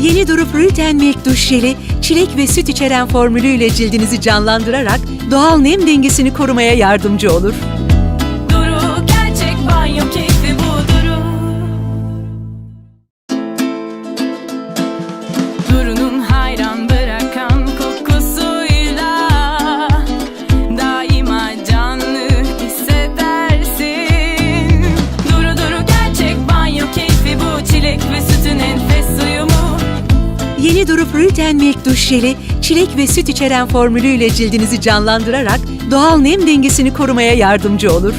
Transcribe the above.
Yeni Durup Rüten Milk Duş Jeli, çilek ve süt içeren formülüyle cildinizi canlandırarak doğal nem dengesini korumaya yardımcı olur. Yeni Durup Rüten Milk Duş Jeli, çilek ve süt içeren formülüyle cildinizi canlandırarak doğal nem dengesini korumaya yardımcı olur.